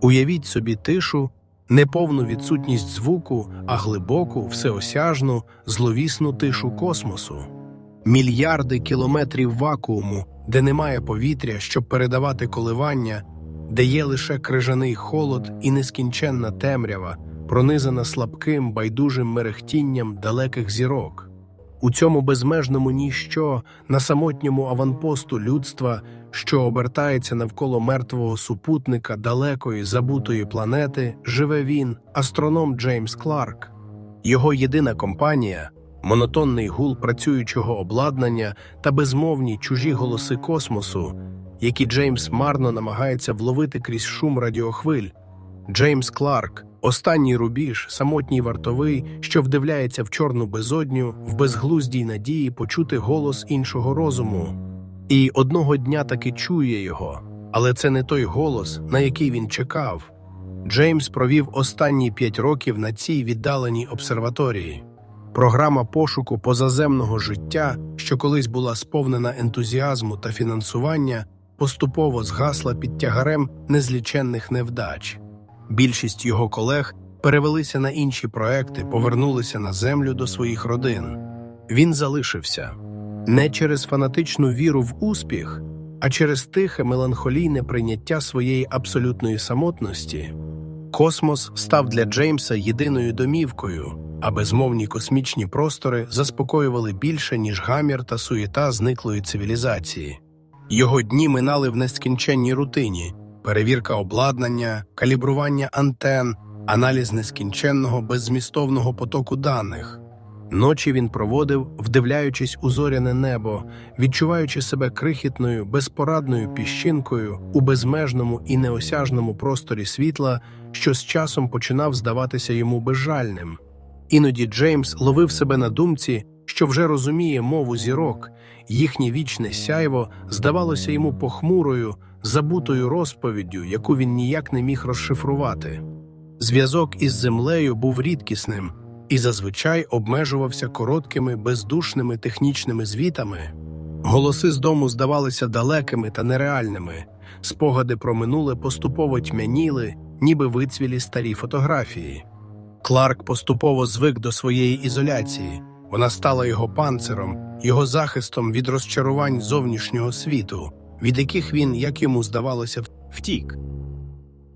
Уявіть собі тишу, не повну відсутність звуку, а глибоку, всеосяжну, зловісну тишу космосу. Мільярди кілометрів вакууму, де немає повітря, щоб передавати коливання, де є лише крижаний холод і нескінченна темрява, пронизана слабким, байдужим мерехтінням далеких зірок. У цьому безмежному ніщо, на самотньому аванпосту людства, що обертається навколо мертвого супутника далекої забутої планети, живе він, астроном Джеймс Кларк. Його єдина компанія монотонний гул працюючого обладнання та безмовні чужі голоси космосу, які Джеймс марно намагається вловити крізь шум радіохвиль. Джеймс Кларк останній рубіж, самотній вартовий, що вдивляється в чорну безодню, в безглуздій надії почути голос іншого розуму. І одного дня таки чує його, але це не той голос, на який він чекав. Джеймс провів останні п'ять років на цій віддаленій обсерваторії. Програма пошуку позаземного життя, що колись була сповнена ентузіазму та фінансування, поступово згасла під тягарем незліченних невдач. Більшість його колег перевелися на інші проекти, повернулися на землю до своїх родин. Він залишився не через фанатичну віру в успіх, а через тихе меланхолійне прийняття своєї абсолютної самотності. Космос став для Джеймса єдиною домівкою, а безмовні космічні простори заспокоювали більше, ніж гамір та суєта зниклої цивілізації. Його дні минали в нескінченній рутині перевірка обладнання, калібрування антен, аналіз нескінченного беззмістовного потоку даних. Ночі він проводив, вдивляючись у зоряне небо, відчуваючи себе крихітною, безпорадною піщинкою у безмежному і неосяжному просторі світла, що з часом починав здаватися йому безжальним. Іноді Джеймс ловив себе на думці, що вже розуміє мову зірок, їхнє вічне сяйво здавалося йому похмурою, забутою розповіддю, яку він ніяк не міг розшифрувати. Зв'язок із землею був рідкісним і зазвичай обмежувався короткими, бездушними технічними звітами. Голоси з дому здавалися далекими та нереальними, спогади про минуле поступово тьмяніли, ніби вицвілі старі фотографії. Кларк поступово звик до своєї ізоляції. Вона стала його панциром, його захистом від розчарувань зовнішнього світу, від яких він, як йому здавалося, втік.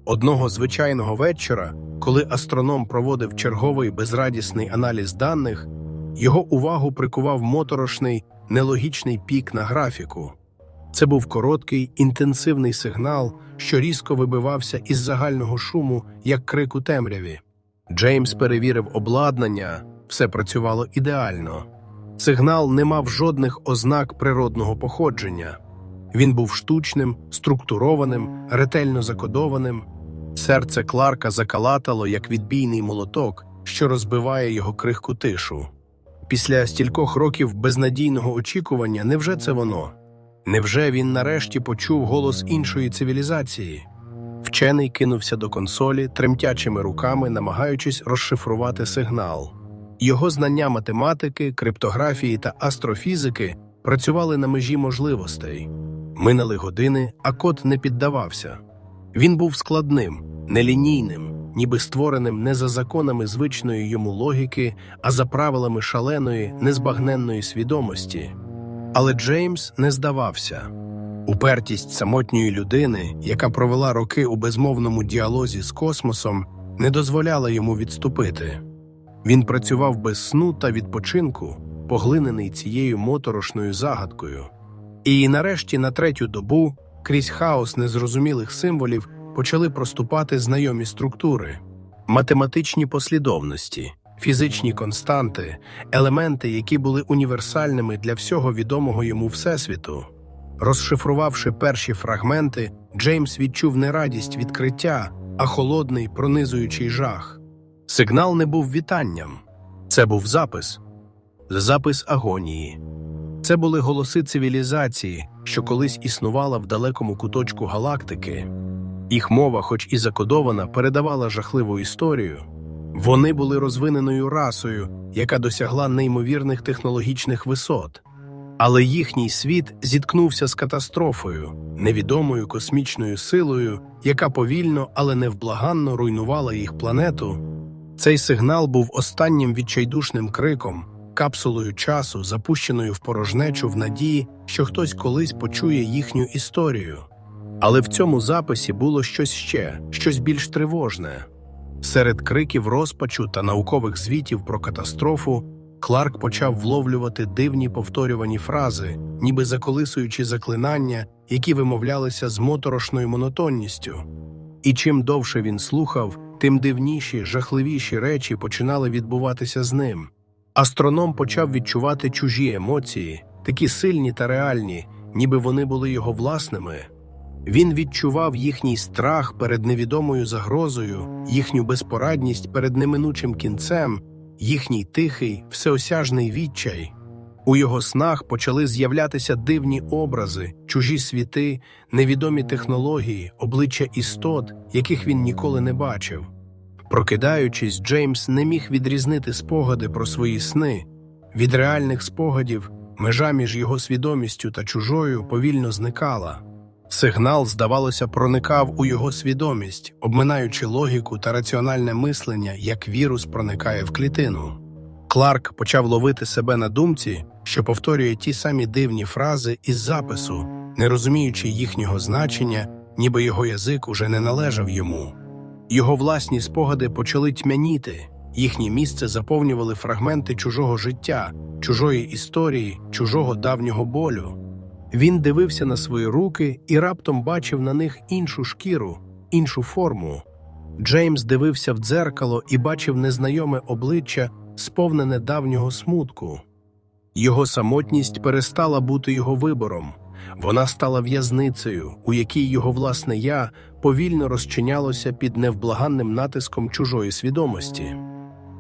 Одного звичайного вечора, коли астроном проводив черговий безрадісний аналіз даних, його увагу прикував моторошний, нелогічний пік на графіку. Це був короткий, інтенсивний сигнал, що різко вибивався із загального шуму, як крик у темряві. Джеймс перевірив обладнання, все працювало ідеально. Сигнал не мав жодних ознак природного походження. Він був штучним, структурованим, ретельно закодованим. Серце Кларка закалатало, як відбійний молоток, що розбиває його крихку тишу. Після стількох років безнадійного очікування, невже це воно? Невже він нарешті почув голос іншої цивілізації? Вчений кинувся до консолі, тремтячими руками, намагаючись розшифрувати сигнал. Його знання математики, криптографії та астрофізики працювали на межі можливостей. Минали години, а код не піддавався. Він був складним, нелінійним, ніби створеним не за законами звичної йому логіки, а за правилами шаленої, незбагненної свідомості. Але Джеймс не здавався. Упертість самотньої людини, яка провела роки у безмовному діалозі з космосом, не дозволяла йому відступити. Він працював без сну та відпочинку, поглинений цією моторошною загадкою. І нарешті на третю добу, крізь хаос незрозумілих символів, почали проступати знайомі структури, математичні послідовності, фізичні константи, елементи, які були універсальними для всього відомого йому Всесвіту. Розшифрувавши перші фрагменти, Джеймс відчув не радість відкриття, а холодний, пронизуючий жах. Сигнал не був вітанням, це був запис, запис агонії. Це були голоси цивілізації, що колись існувала в далекому куточку галактики. Їх мова, хоч і закодована, передавала жахливу історію. Вони були розвиненою расою, яка досягла неймовірних технологічних висот. Але їхній світ зіткнувся з катастрофою, невідомою космічною силою, яка повільно, але невблаганно руйнувала їх планету. Цей сигнал був останнім відчайдушним криком, капсулою часу, запущеною в порожнечу в надії, що хтось колись почує їхню історію. Але в цьому записі було щось ще, щось більш тривожне. Серед криків розпачу та наукових звітів про катастрофу Кларк почав вловлювати дивні повторювані фрази, ніби заколисуючи заклинання, які вимовлялися з моторошною монотонністю. І чим довше він слухав, тим дивніші, жахливіші речі починали відбуватися з ним. Астроном почав відчувати чужі емоції, такі сильні та реальні, ніби вони були його власними. Він відчував їхній страх перед невідомою загрозою, їхню безпорадність перед неминучим кінцем, їхній тихий, всеосяжний відчай. У його снах почали з'являтися дивні образи, чужі світи, невідомі технології, обличчя істот, яких він ніколи не бачив. Прокидаючись, Джеймс не міг відрізнити спогади про свої сни. Від реальних спогадів межа між його свідомістю та чужою повільно зникала. Сигнал, здавалося, проникав у його свідомість, обминаючи логіку та раціональне мислення, як вірус проникає в клітину. Кларк почав ловити себе на думці, що повторює ті самі дивні фрази із запису, не розуміючи їхнього значення, ніби його язик уже не належав йому. Його власні спогади почали тьмяніти, їхнє місце заповнювали фрагменти чужого життя, чужої історії, чужого давнього болю. Він дивився на свої руки і раптом бачив на них іншу шкіру, іншу форму. Джеймс дивився в дзеркало і бачив незнайоме обличчя, сповнене давнього смутку. Його самотність перестала бути його вибором. Вона стала в'язницею, у якій його власне я повільно розчинялося під невблаганним натиском чужої свідомості.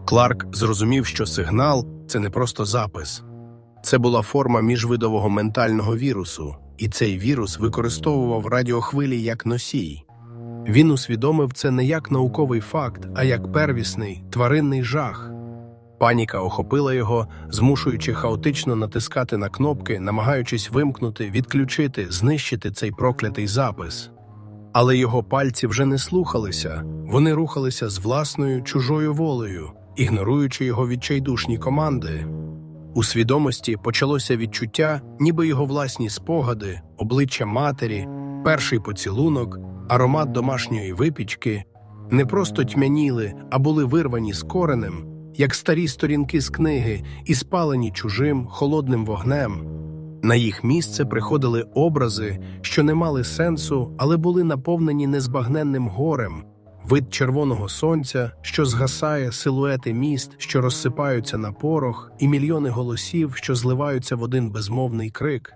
Кларк зрозумів, що сигнал це не просто запис, це була форма міжвидового ментального вірусу, і цей вірус використовував радіохвилі як носій. Він усвідомив це не як науковий факт, а як первісний тваринний жах. Паніка охопила його, змушуючи хаотично натискати на кнопки, намагаючись вимкнути, відключити, знищити цей проклятий запис. Але його пальці вже не слухалися, вони рухалися з власною чужою волею, ігноруючи його відчайдушні команди. У свідомості почалося відчуття, ніби його власні спогади, обличчя матері, перший поцілунок, аромат домашньої випічки не просто тьмяніли, а були вирвані з коренем, як старі сторінки з книги і спалені чужим холодним вогнем. На їх місце приходили образи, що не мали сенсу, але були наповнені незбагненним горем, вид червоного сонця, що згасає, силуети міст, що розсипаються на порох, і мільйони голосів, що зливаються в один безмовний крик.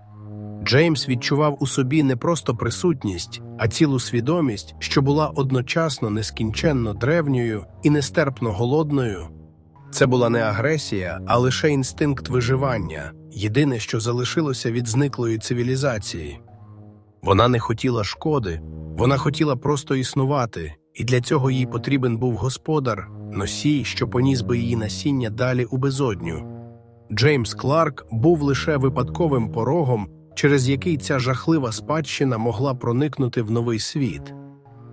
Джеймс відчував у собі не просто присутність, а цілу свідомість, що була одночасно нескінченно древньою і нестерпно голодною. Це була не агресія, а лише інстинкт виживання, єдине, що залишилося від зниклої цивілізації. Вона не хотіла шкоди, вона хотіла просто існувати, і для цього їй потрібен був господар, носій, що поніс би її насіння далі у безодню. Джеймс Кларк був лише випадковим порогом, через який ця жахлива спадщина могла проникнути в новий світ.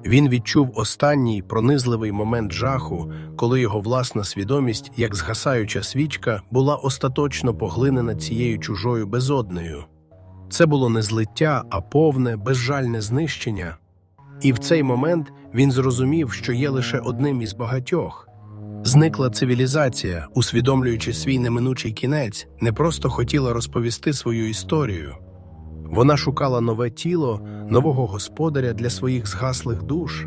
Він відчув останній пронизливий момент жаху, коли його власна свідомість, як згасаюча свічка, була остаточно поглинена цією чужою безоднею. Це було не злиття, а повне, безжальне знищення. І в цей момент він зрозумів, що є лише одним із багатьох. Зникла цивілізація, усвідомлюючи свій неминучий кінець, не просто хотіла розповісти свою історію. Вона шукала нове тіло, нового господаря для своїх згаслих душ.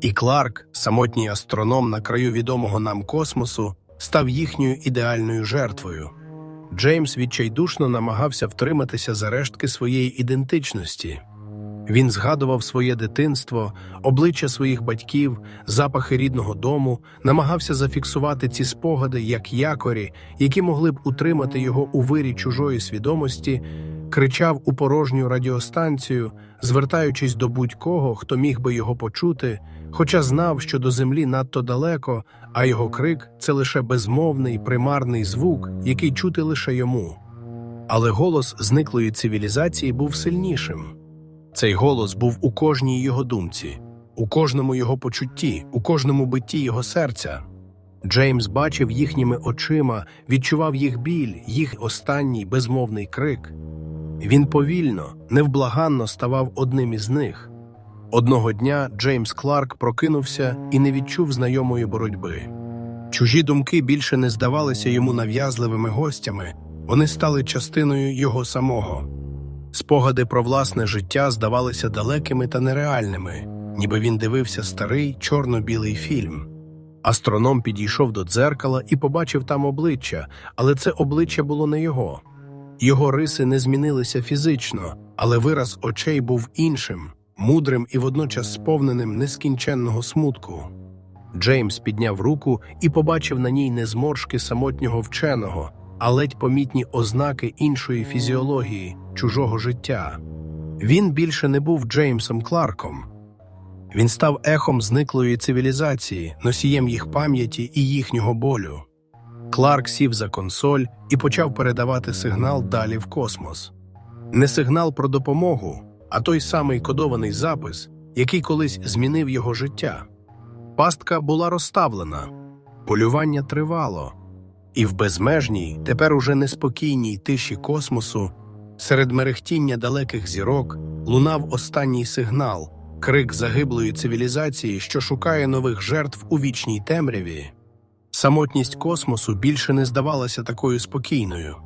І Кларк, самотній астроном на краю відомого нам космосу, став їхньою ідеальною жертвою. Джеймс відчайдушно намагався втриматися за рештки своєї ідентичності. Він згадував своє дитинство, обличчя своїх батьків, запахи рідного дому, намагався зафіксувати ці спогади як якорі, які могли б утримати його у вирі чужої свідомості, кричав у порожню радіостанцію, звертаючись до будь-кого, хто міг би його почути, хоча знав, що до землі надто далеко, а його крик це лише безмовний примарний звук, який чути лише йому. Але голос зниклої цивілізації був сильнішим. Цей голос був у кожній його думці, у кожному його почутті, у кожному битті його серця. Джеймс бачив їхніми очима, відчував їх біль, їх останній безмовний крик. Він повільно, невблаганно ставав одним із них. Одного дня Джеймс Кларк прокинувся і не відчув знайомої боротьби. Чужі думки більше не здавалися йому нав'язливими гостями, вони стали частиною його самого. Спогади про власне життя здавалися далекими та нереальними, ніби він дивився старий чорно-білий фільм. Астроном підійшов до дзеркала і побачив там обличчя, але це обличчя було не його. Його риси не змінилися фізично, але вираз очей був іншим, мудрим і водночас сповненим нескінченного смутку. Джеймс підняв руку і побачив на ній не зморшки самотнього вченого, а ледь помітні ознаки іншої фізіології, чужого життя. Він більше не був Джеймсом Кларком. Він став ехом зниклої цивілізації, носієм їх пам'яті і їхнього болю. Кларк сів за консоль і почав передавати сигнал далі в космос. Не сигнал про допомогу, а той самий кодований запис, який колись змінив його життя. Пастка була розставлена, полювання тривало, і в безмежній, тепер уже неспокійній тиші космосу, серед мерехтіння далеких зірок, лунав останній сигнал, крик загиблої цивілізації, що шукає нових жертв у вічній темряві. Самотність космосу більше не здавалася такою спокійною.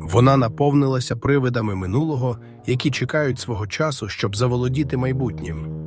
Вона наповнилася привидами минулого, які чекають свого часу, щоб заволодіти майбутнім.